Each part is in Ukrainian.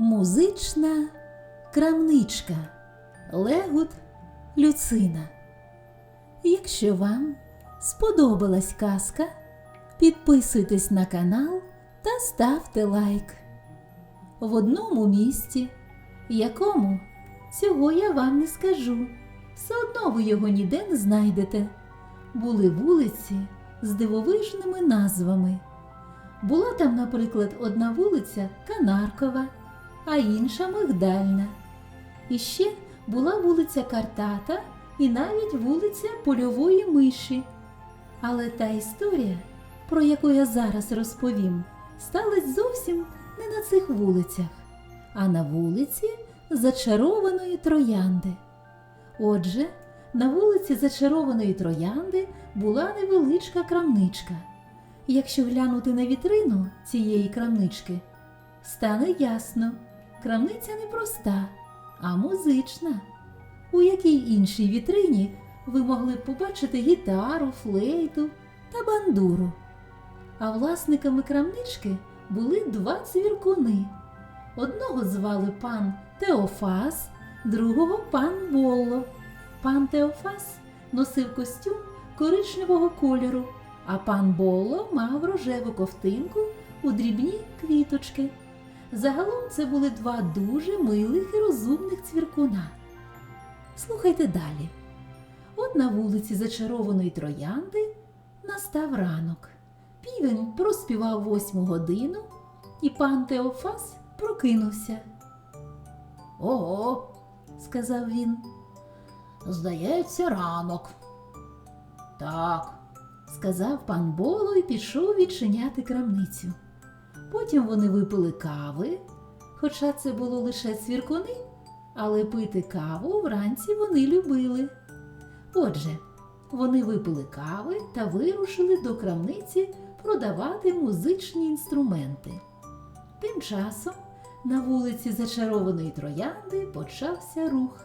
Музична крамничка Легут Люцина. Якщо вам сподобалась казка, підписуйтесь на канал та ставте лайк. В одному місті, якому цього я вам не скажу, все одно ви його ніде не знайдете. Були вулиці з дивовижними назвами. Була там, наприклад, одна вулиця Канаркова, а інша Мигдальна. І ще була вулиця Картата і навіть вулиця Польової миші. Але та історія, про яку я зараз розповім, сталася зовсім не на цих вулицях, а на вулиці Зачарованої Троянди. Отже, на вулиці Зачарованої Троянди була невеличка крамничка. Якщо глянути на вітрину цієї крамнички, стане ясно, крамниця не проста, а музична. У якій іншій вітрині ви могли б побачити гітару, флейту та бандуру. А власниками крамнички були два цвіркуни. Одного звали пан Теофас, другого пан Болло. Пан Теофас носив костюм коричневого кольору, а пан Болло мав рожеву ковтинку у дрібні квіточки. Загалом це були два дуже милих і розумних цвіркуна. Слухайте далі. От на вулиці Зачарованої Троянди настав ранок. Півень проспівав восьму годину, і пан Теофас прокинувся. Ого, сказав він. Здається, ранок. Так, сказав пан Боло і пішов відчиняти крамницю. Потім вони випили кави, хоча це було лише цвіркуни, але пити каву вранці вони любили. Отже, вони випили кави та вирушили до крамниці продавати музичні інструменти. Тим часом на вулиці Зачарованої Троянди почався рух.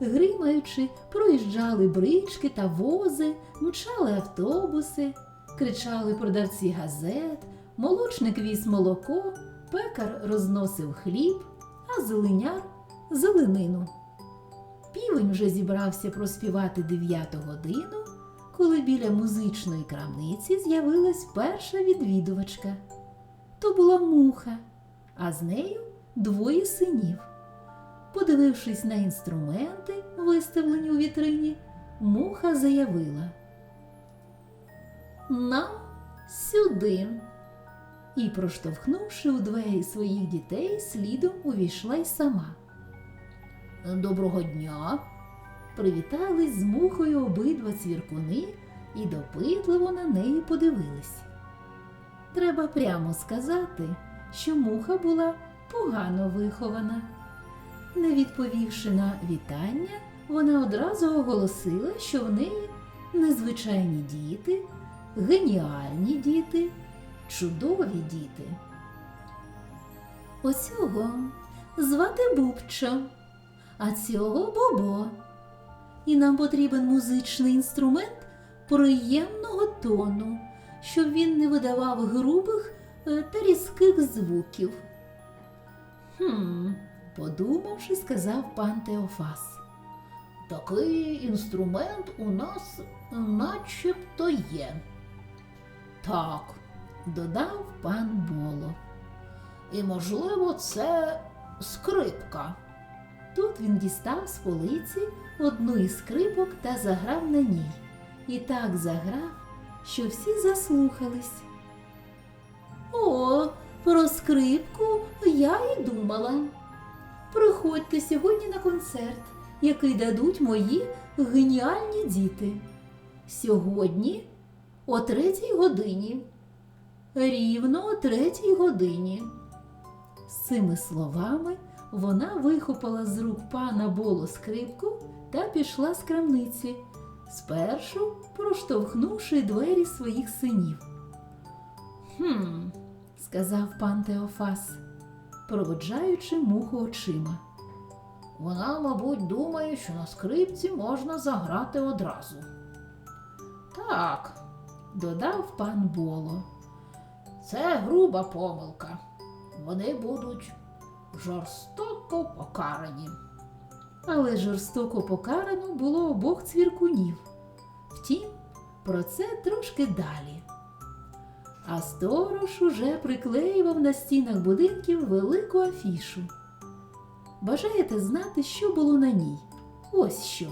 Гримаючи, проїжджали брички та вози, мчали автобуси, кричали продавці газет, молочник віз молоко, пекар розносив хліб, а зеленяр зеленину. Півень вже зібрався проспівати дев'яту годину, коли біля музичної крамниці з'явилась перша відвідувачка. То була муха, а з нею двоє синів. Подивившись на інструменти, виставлені у вітрині, муха заявила Нам сюди. І, проштовхнувши у двері своїх дітей, слідом увійшла й сама. Доброго дня! Привітались з мухою обидва цвіркуни і допитливо на неї подивились. Треба прямо сказати, що муха була погано вихована. Не відповівши на вітання, вона одразу оголосила, що в неї незвичайні діти, геніальні діти, чудові діти. Оцього звати Бубчо, а цього Бобо. І нам потрібен музичний інструмент приємного тону, щоб він не видавав грубих е, та різких звуків. Хм, подумавши, сказав пан Теофас. Такий інструмент у нас начебто є. Так, додав пан Боло. І, можливо, це скрипка. Тут він дістав з полиці одну із скрипок та заграв на ній. І так заграв, що всі заслухались. О, про скрипку я й думала. Приходьте сьогодні на концерт, який дадуть мої геніальні діти. Сьогодні о третій годині. Рівно о третій годині. З цими словами вона вихопила з рук пана Боло скрипку та пішла з крамниці, спершу проштовхнувши двері своїх синів. Хм, сказав пан Теофас, проводжаючи муху очима. Вона, мабуть, думає, що на скрипці можна заграти одразу. Так, додав пан Боло. Це груба помилка. Вони будуть жорстоко покарані. Але жорстоко покарано було обох цвіркунів. Втім, про це трошки далі. А сторож уже приклеював на стінах будинків велику афішу. Бажаєте знати, що було на ній? Ось що.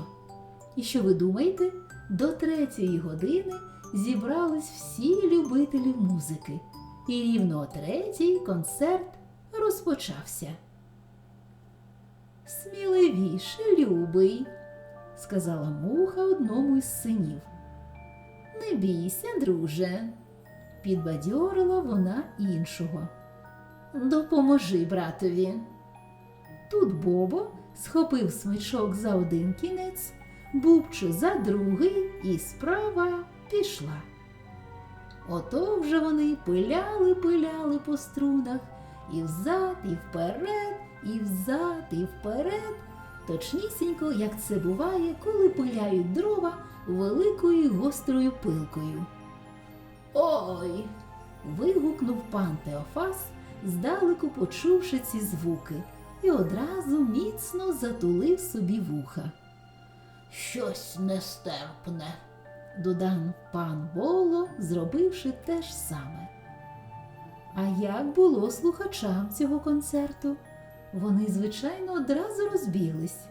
І що ви думаєте, до третьої години зібрались всі любителі музики, і рівно о третій концерт розпочався. Сміливіше, любий, сказала муха одному із синів. Не бійся, друже, підбадьорила вона іншого. Допоможи братові. Тут Бобо схопив смичок за один кінець, Бубчу за другий, і справа пішла. Ото вже вони пиляли, пиляли по струнах, і взад, і вперед, і взад, і вперед, точнісінько, як це буває, коли пиляють дрова великою гострою пилкою. Ой. вигукнув пан Теофас, здалеку почувши ці звуки, і одразу міцно затулив собі вуха. Щось нестерпне. Додав пан Боло, зробивши те ж саме. А як було слухачам цього концерту? Вони, звичайно, одразу розбіглись.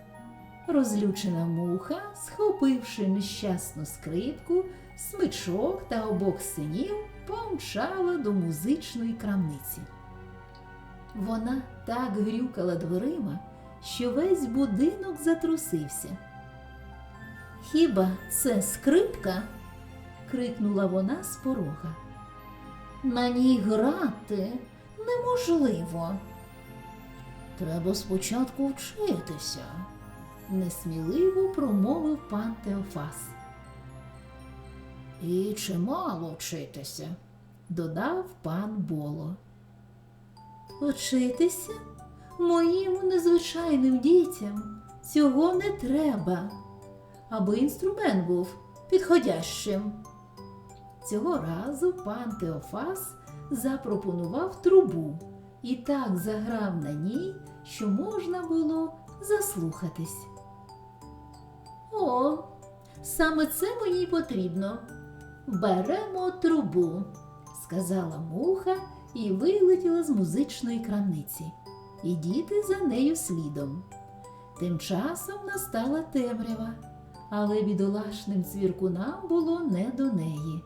Розлючена муха, схопивши нещасну скрипку, смичок та обох синів, помчала до музичної крамниці. Вона так грюкала дверима, що весь будинок затрусився. Хіба це скрипка? крикнула вона з порога. На ній грати неможливо. Треба спочатку вчитися. несміливо промовив пан Теофас. І чимало вчитися. Додав пан Боло. Учитися? Моїм незвичайним дітям цього не треба, аби інструмент був підходящим. Цього разу пан Теофас запропонував трубу і так заграв на ній, що можна було заслухатись. О, саме це мені потрібно. Беремо трубу, сказала муха і вилетіла з музичної крамниці. І діти за нею слідом. Тим часом настала темрява, але бідолашним цвіркунам було не до неї.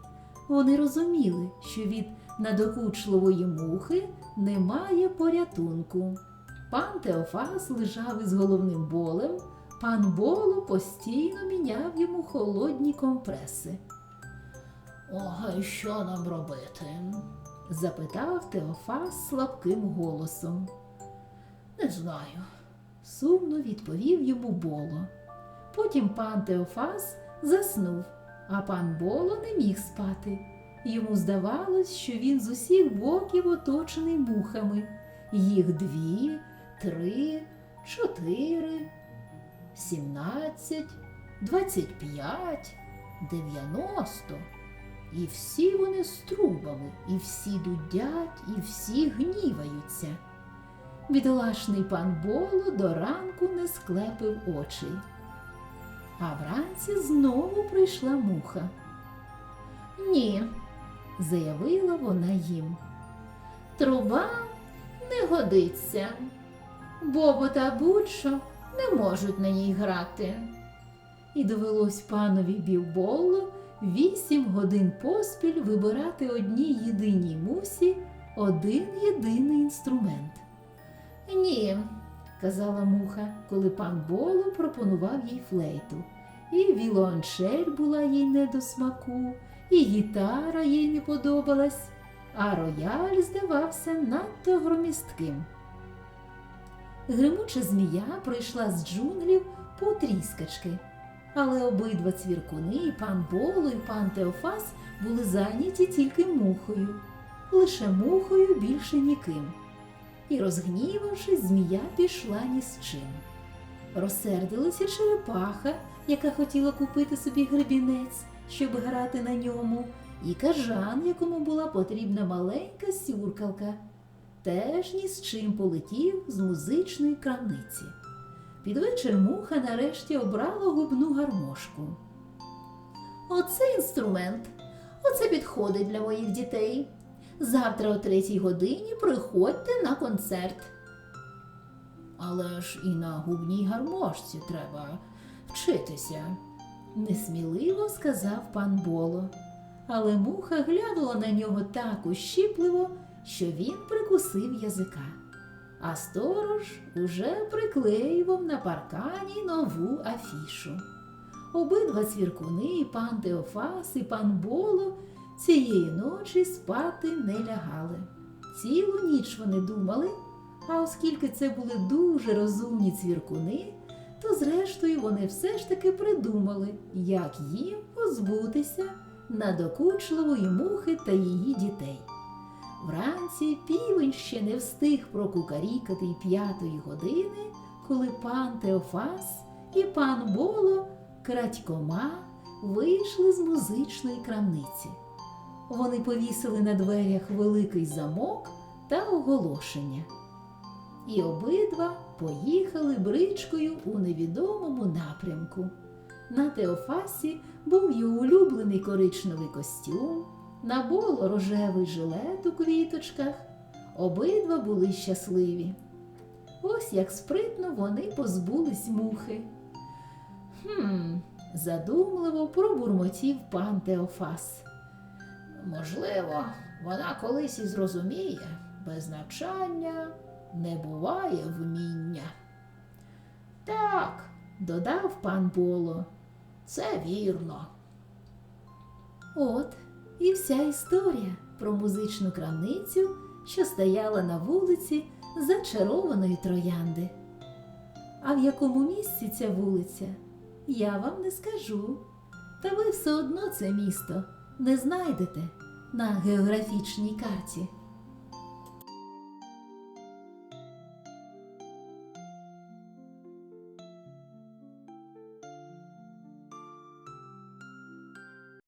Вони розуміли, що від надокучливої мухи немає порятунку. Пан Теофас лежав із головним болем, пан Боло постійно міняв йому холодні компреси. Ой, що нам робити? запитав Теофас слабким голосом. Не знаю. Сумно відповів йому Боло. Потім пан Теофас заснув, а пан Боло не міг спати. Йому здавалось, що він з усіх боків оточений мухами. Їх дві, три, чотири, сімнадцять, двадцять п'ять, дев'яносто. І всі вони з трубами, і всі дудять, і всі гніваються. Бідолашний пан Боло до ранку не склепив очей. А вранці знову прийшла муха. Ні, заявила вона їм. Труба не годиться. Бобо та Бучо не можуть на ній грати. І довелось панові Бівболу вісім годин поспіль вибирати одній єдиній мусі один єдиний інструмент. Ні, казала муха, коли пан Боло пропонував їй флейту. І вілончель була їй не до смаку, і гітара їй не подобалась, а рояль здавався надто громістким. Гримуча змія прийшла з джунглів по тріскачки, але обидва цвіркуни, і пан Боло, і пан Теофас були зайняті тільки мухою, лише мухою більше ніким. І, розгнівавшись, змія пішла ні з чим. Розсердилася черепаха, яка хотіла купити собі гребінець, щоб грати на ньому, і кажан, якому була потрібна маленька сюркалка. теж ні з чим полетів з музичної крамниці. Під вечір муха нарешті обрала губну гармошку. Оце інструмент. Оце підходить для моїх дітей. Завтра о третій годині приходьте на концерт. Але ж і на губній гармошці треба вчитися. несміливо сказав пан Боло. Але муха глянула на нього так ущіпливо, що він прикусив язика. А сторож уже приклеював на паркані нову афішу. Обидва цвіркуни, пан Теофас і пан Боло цієї ночі спати не лягали. Цілу ніч вони думали, а оскільки це були дуже розумні цвіркуни, то зрештою вони все ж таки придумали, як їм позбутися надокучливої мухи та її дітей. Вранці півень ще не встиг прокукарікати й п'ятої години, коли пан Теофас і пан Боло крадькома вийшли з музичної крамниці. Вони повісили на дверях великий замок та оголошення. І обидва поїхали бричкою у невідомому напрямку. На Теофасі був його улюблений коричневий костюм, на боло рожевий жилет у квіточках. Обидва були щасливі. Ось як спритно вони позбулись мухи. Хм, задумливо пробурмотів пан Теофас. Можливо, вона колись і зрозуміє, без навчання не буває вміння. Так, додав пан Боло. Це вірно. От і вся історія про музичну крамницю, що стояла на вулиці зачарованої троянди. А в якому місці ця вулиця, я вам не скажу. Та ви все одно це місто не знайдете на географічній карті.